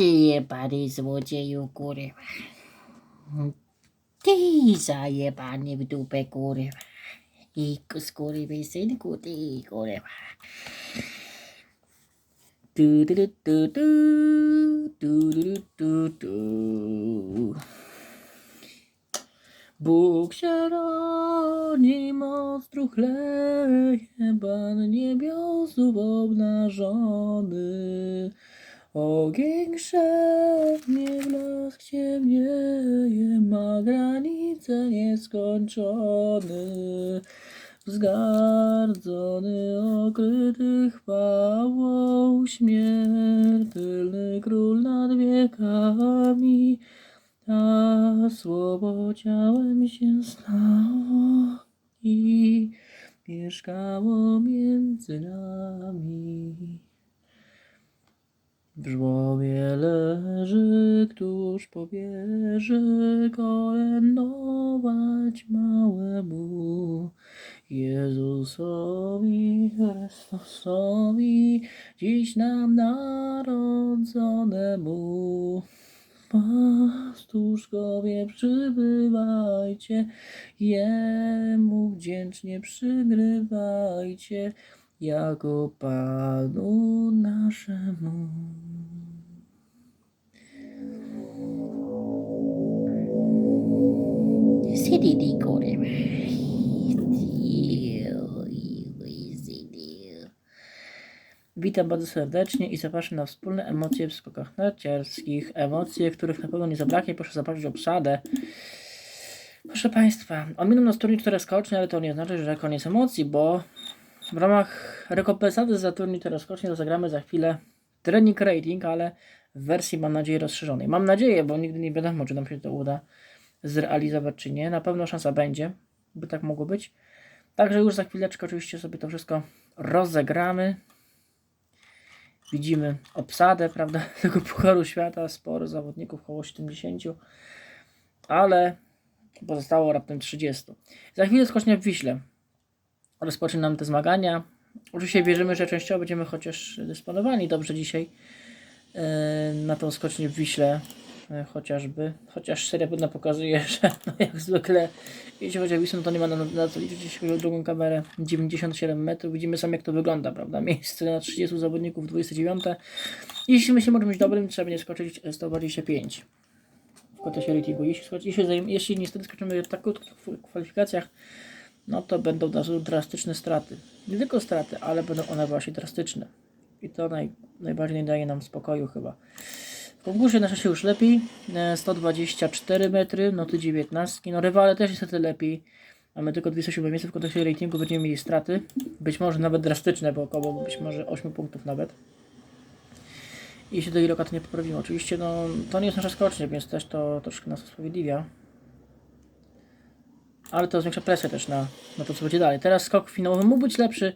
Ty jebany złodzieju, kurwa. Ty zajebany w dupę, kurwa. I skurwysynku, ty, kurwa. Tu, tu, tu, tu, tu, tu, tu, tu. Bóg się rodzi, mostru chleje, Pan niebiosów obnażony. Ogień szepnie, blask ciemnieje, ma granice nieskończony. Wzgardzony, okryty chwałą śmiertelny król nad wiekami, a słowo ciałem się stało i mieszkało między nami. W żłobie leży, któż powierzy kolędować małemu Jezusowi Chrystusowi, dziś nam narodzonemu. Pastuszkowie przybywajcie, Jemu wdzięcznie przygrywajcie, jako Panu naszemu. Sididi kurwa. Witam bardzo serdecznie i zapraszam na wspólne emocje w skokach narciarskich. Emocje, których na pewno nie zabraknie. Proszę zobaczyć obsadę. Proszę Państwa, ominął nas turniej czteroskoczny, ale to nie znaczy, że koniec emocji, bo w ramach rekompensaty za turniej czteroskoczny rozegramy za chwilę trening rating, ale w wersji mam nadzieję rozszerzonej. Mam nadzieję, bo nigdy nie wiadomo, czy nam się to uda zrealizować, czy nie. Na pewno szansa będzie, by tak mogło być. Także już za chwileczkę oczywiście sobie to wszystko rozegramy. Widzimy obsadę, prawda, tego Pucharu Świata, sporo zawodników, około 70, ale pozostało raptem 30. Za chwilę skocznie w Wiśle. Rozpoczynam te zmagania. Oczywiście wierzymy, że częściowo będziemy chociaż dysponowani dobrze dzisiaj e, na tą skocznię w Wiśle e, chociażby. Chociaż seria pewna pokazuje, że no jak zwykle jeśli chodzi o Wisłę, to nie ma na, na co liczyć, jeśli chodzi o drugą kamerę 97 metrów. Widzimy sami jak to wygląda, prawda? Miejsce na 30 zawodników 29. Jeśli myślimy o czymś dobrym, trzeba będzie skoczyć 125 w kontekście ratingu. Jeśli, jeśli, jeśli niestety skoczymy w tak krótkich kw- kwalifikacjach, no to będą drastyczne straty. Nie tylko straty, ale będą one właśnie drastyczne. I to naj, najbardziej daje nam spokoju chyba. W konkursie nasze się już lepiej. e, 124 metry, noty 19. No rywale też niestety lepiej. Mamy tylko 27 miejsce w kontekście ratingu, będziemy mieli straty. Być może nawet drastyczne, bo około być może 8 punktów nawet. Jeśli do Iroka to nie poprawimy. Oczywiście no, to nie jest nasza skocznia, więc też to troszkę nas usprawiedliwia. Ale to zwiększa presję też na, na to, co będzie dalej. Teraz skok finałowy mógł być lepszy,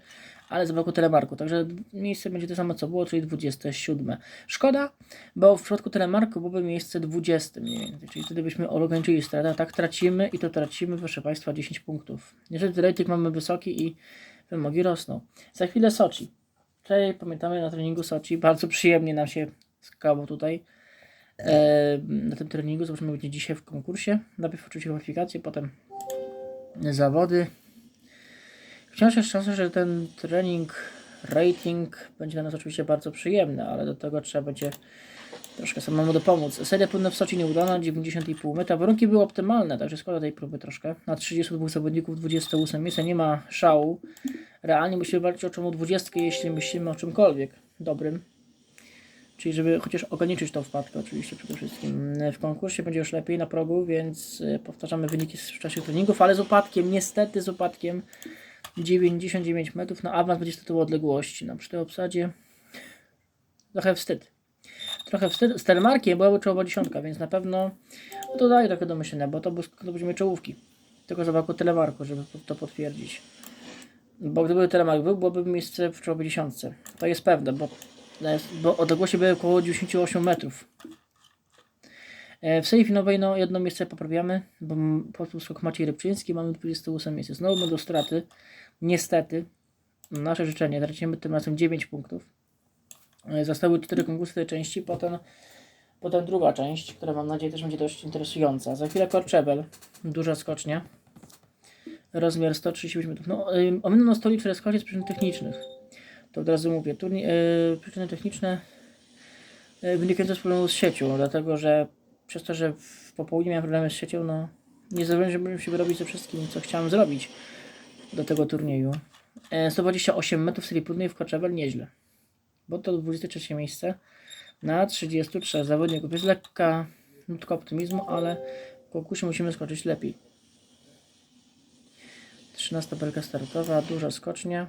ale zabrakło telemarku. Także miejsce będzie to samo, co było, czyli 27. Szkoda, bo w przypadku telemarku byłoby miejsce 20 mniej więcej. Czyli wtedy byśmy ograniczyli stratę. Tak tracimy i to tracimy, proszę Państwa, 10 punktów. Niestety rating mamy wysoki i wymogi rosną. Za chwilę Sochi. Tutaj pamiętamy na treningu Sochi. Bardzo przyjemnie nam się skakało tutaj. E, na tym treningu zobaczymy będzie dzisiaj w konkursie. Najpierw oczywiście kwalifikacje, potem zawody. Wciąż jest szansa, że ten trening, rating będzie dla nas oczywiście bardzo przyjemny, ale do tego trzeba będzie troszkę samemu dopomóc. Seria powinna w Sochi nieudana, 90,5 metra. Warunki były optymalne, także szkoda tej próby troszkę. Na 32 zawodników 28 miejsce, nie ma szału. Realnie musimy walczyć o czemu 20, jeśli myślimy o czymkolwiek dobrym. Czyli żeby chociaż ograniczyć tą wpadkę oczywiście przede wszystkim. W konkursie będzie już lepiej na progu, więc y, powtarzamy wyniki z wcześniejszych treningów, ale z upadkiem, niestety z upadkiem 99 metrów na awans będzie to odległości. No przy tej obsadzie trochę wstyd. Trochę wstyd. Z telemarkiem byłaby czołowa dziesiątka, więc na pewno no to daje trochę do myślenia, bo to do poziomu czołówki. Tylko zabrakło telemarku, żeby to potwierdzić. Bo gdyby telemark był, byłoby miejsce w czołowej dziesiątce. To jest pewne, bo, bo odległości były około 98 metrów. E, W serii finałowej no, jedno miejsce poprawiamy, bo po skok Maciej Rybczyński, mamy 28 miejsce. Znowu będą straty. Niestety, nasze życzenie, tracimy tym razem 9 punktów. E, Zostały 4 konkursy tej części, potem Potem druga część, która mam nadzieję też będzie dość interesująca. Za chwilę Korczebel, duża skocznia. Rozmiar 135 metrów. No, ominął 104 skocznie z przyczyn technicznych. To od razu mówię. Turni- yy, przyczyny techniczne yy, wynikające z problemu z siecią, dlatego że przez to, że w popołudnie miałem problemy z siecią, no nie zdążyłem się wyrobić ze wszystkim, co chciałem zrobić do tego turnieju. E, 128 metrów serii próbnej w Koczewel nieźle, bo to 23 miejsce na 33 zawodników. Jest lekka nutka optymizmu, ale w konkursie musimy skoczyć lepiej. 13 belka startowa, duża skocznia.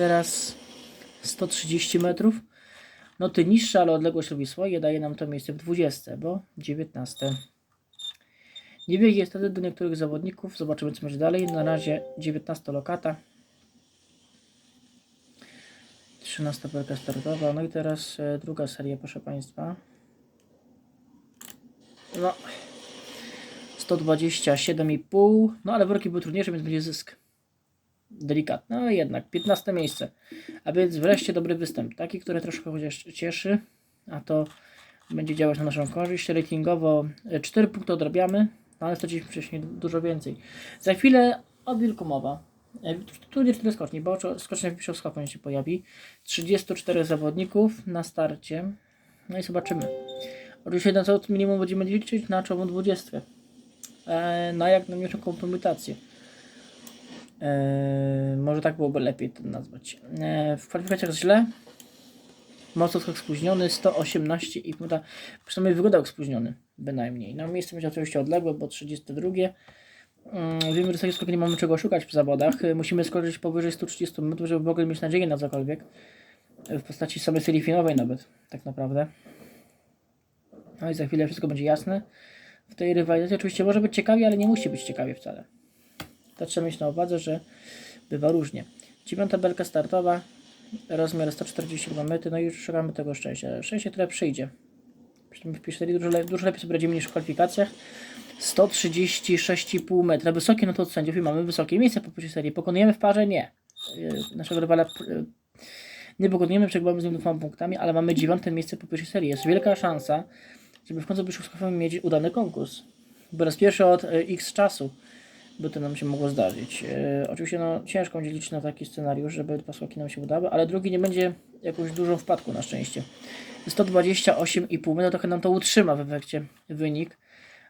Teraz 130 metrów. No ty niższa, ale odległość robi swoje, daje nam to miejsce w 20, bo 19. Niewiele jest wtedy do niektórych zawodników. Zobaczymy co będzie dalej. Na razie 19 lokata. 13 belka startowa. No i teraz e, druga seria, proszę Państwa. No. 127,5. No ale worki były trudniejsze, więc będzie zysk. Delikatny, ale jednak 15 miejsce. A więc wreszcie dobry występ. Taki, który troszkę chociaż cieszy. A to będzie działać na naszą korzyść. Ratingowo 4 punkty odrabiamy, no ale straciliśmy wcześniej dużo więcej. Za chwilę o wilku mowa. E, Tu nie tyle skoczni, bo skocznia mistrzowska się pojawi. 34 zawodników na starcie. No i zobaczymy. Oczywiście na co minimum będziemy liczyć na czołową 20. E, na jak najmniejszą kompromitację. E, może tak byłoby lepiej to nazwać. E, w kwalifikacjach źle. Mocno skok spóźniony, 118 i minuta. Przynajmniej wyglądał spóźniony, bynajmniej. No miejsce będzie oczywiście odległe, bo 32. Mm, Wiemy, że z takiego nie mamy czego szukać w zawodach. Musimy skoczyć powyżej 130 metrów, żeby w ogóle mieć nadzieję na cokolwiek. W postaci samej serii nawet, tak naprawdę. No i za chwilę wszystko będzie jasne. W tej rywalizacji oczywiście może być ciekawie, ale nie musi być ciekawie wcale. To trzeba mieć na uwadze, że bywa różnie. Dziewiąta belka startowa, rozmiar 142 metry, no i już szukamy tego szczęścia. Szczęście, które przyjdzie. Przynajmniej w pierwszej serii dużo, le dużo lepiej sobie radzimy niż w kwalifikacjach. 136,5 metra. Wysokie, no to od sędziów i mamy wysokie miejsce po pierwszej serii. Pokonujemy w parze? Nie. Yy, Naszego rywala yy, nie pokonujemy, przegrywamy z nim dwoma punktami, ale mamy dziewiąte miejsce po pierwszej serii. Jest wielka szansa, żeby w końcu Byszówskowym mieć udany konkurs. Po raz pierwszy od yy, x czasu by to nam się mogło zdarzyć. E, oczywiście no, ciężko będzie liczyć na taki scenariusz, żeby dwa skoki nam się udały, ale drugi nie będzie jakąś dużą wpadką na szczęście. 128,5 metra trochę nam to utrzyma w efekcie wynik.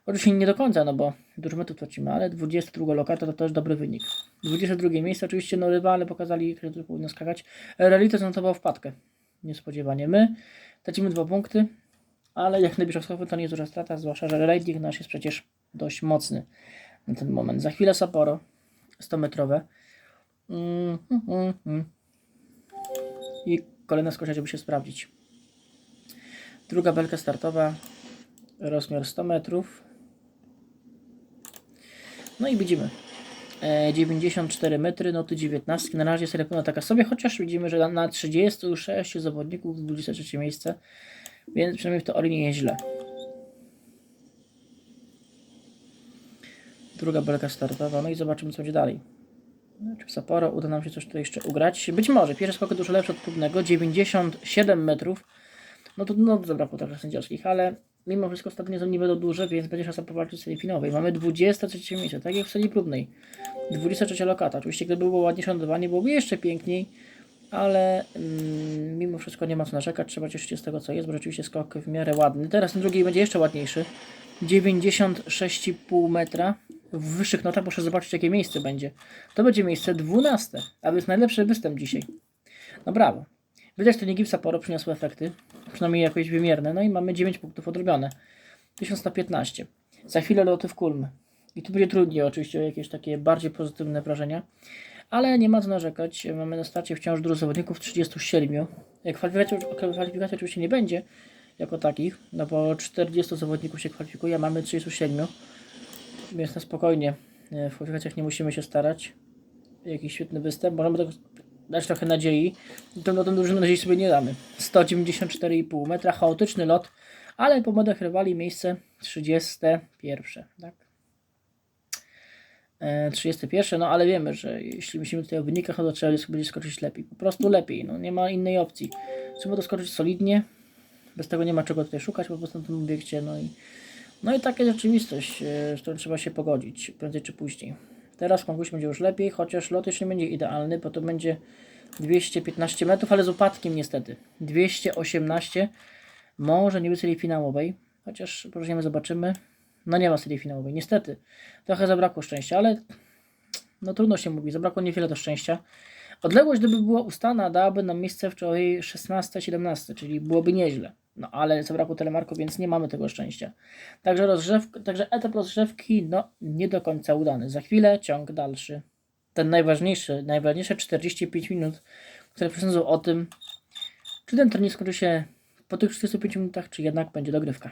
Oczywiście nie do końca, no bo dużo metrów tracimy, ale 22 lokata to też dobry wynik. 22 miejsce oczywiście no rywale pokazali, że tu powinno skakać. Relito zanotował wpadkę. Niespodziewanie. My tracimy dwa punkty, ale jak najbliżej to nie jest duża strata, zwłaszcza, że rating nasz jest przecież dość mocny na ten moment. Za chwilę Sapporo 100 metrowe. Mm, mm, mm. I kolejna skocznia, żeby się sprawdzić. Druga belka startowa, rozmiar 100 metrów. No i widzimy. E, 94 metry, no to 19. Na razie pełna taka sobie, chociaż widzimy, że na 36 zawodników 23 miejsce, więc przynajmniej w teorii nie jest źle. Druga belka startowa, no i zobaczymy co będzie dalej. No, Czy w Sapporo uda nam się coś tutaj jeszcze ugrać? Być może. Pierwszy skok dużo lepszy od próbnego, 97 metrów. No to no, zabrakło trochę sędziowskich, ale mimo wszystko ostatnie są nie będą duże, więc będzie szansa powalczyć w serii finałowej. Mamy 23 miejsce, tak jak w serii próbnej. 23 lokata. Oczywiście gdyby było ładniejsze nadawanie, byłoby jeszcze piękniej, ale mm, mimo wszystko nie ma co narzekać. Trzeba cieszyć się z tego, co jest, bo rzeczywiście skok w miarę ładny. Teraz ten drugi będzie jeszcze ładniejszy. 96,5 metra. W wyższych notach proszę zobaczyć, jakie miejsce będzie. To będzie miejsce 12, a więc najlepszy występ dzisiaj. No brawo. Widać, że tuniki w Sapporo przyniosły efekty, przynajmniej jakoś wymierne. No i mamy 9 punktów odrobione. 1115. Za chwilę loty w Kulm. I tu będzie trudniej oczywiście o jakieś takie bardziej pozytywne wrażenia. Ale nie ma co narzekać. Mamy na starcie wciąż dużo zawodników, 37. Kwalifikacji, kwalifikacji oczywiście nie będzie jako takich, no bo 40 zawodników się kwalifikuje, a mamy 37. Więc na spokojnie e, w kwalifikacjach nie musimy się starać. Jakiś świetny występ. Możemy tak dać trochę nadziei. To na tę drużynę nadziei sobie nie damy. 194,5 metra, chaotyczny lot, ale po modach rywali miejsce 31. Tak? e, 31, no ale wiemy, że jeśli myślimy tutaj o wynikach, no to trzeba będzie skoczyć lepiej. Po prostu lepiej, no nie ma innej opcji. Trzeba to skoczyć solidnie, bez tego nie ma czego tutaj szukać po prostu na tym obiekcie, no i, no i taka jest rzeczywistość, e, z którą trzeba się pogodzić, prędzej czy później. Teraz w konkursie będzie już lepiej, chociaż lot jeszcze nie będzie idealny, bo to będzie 215 metrów, ale z upadkiem niestety. 218, może nie być serii finałowej, chociaż poróżniemy, zobaczymy. No nie ma serii finałowej, niestety. Trochę zabrakło szczęścia, ale no trudno się mówi, zabrakło niewiele do szczęścia. Odległość, gdyby była ustana, dałaby nam miejsce wczoraj 16-17, czyli byłoby nieźle. No ale zabrakło telemarku, więc nie mamy tego szczęścia. Także, rozgrzewka, także etap rozgrzewki, no nie do końca udany. Za chwilę ciąg dalszy. Ten najważniejszy, najważniejsze 45 minut, które przesądzą o tym, czy ten turniej skończy się po tych 45 minutach, czy jednak będzie dogrywka.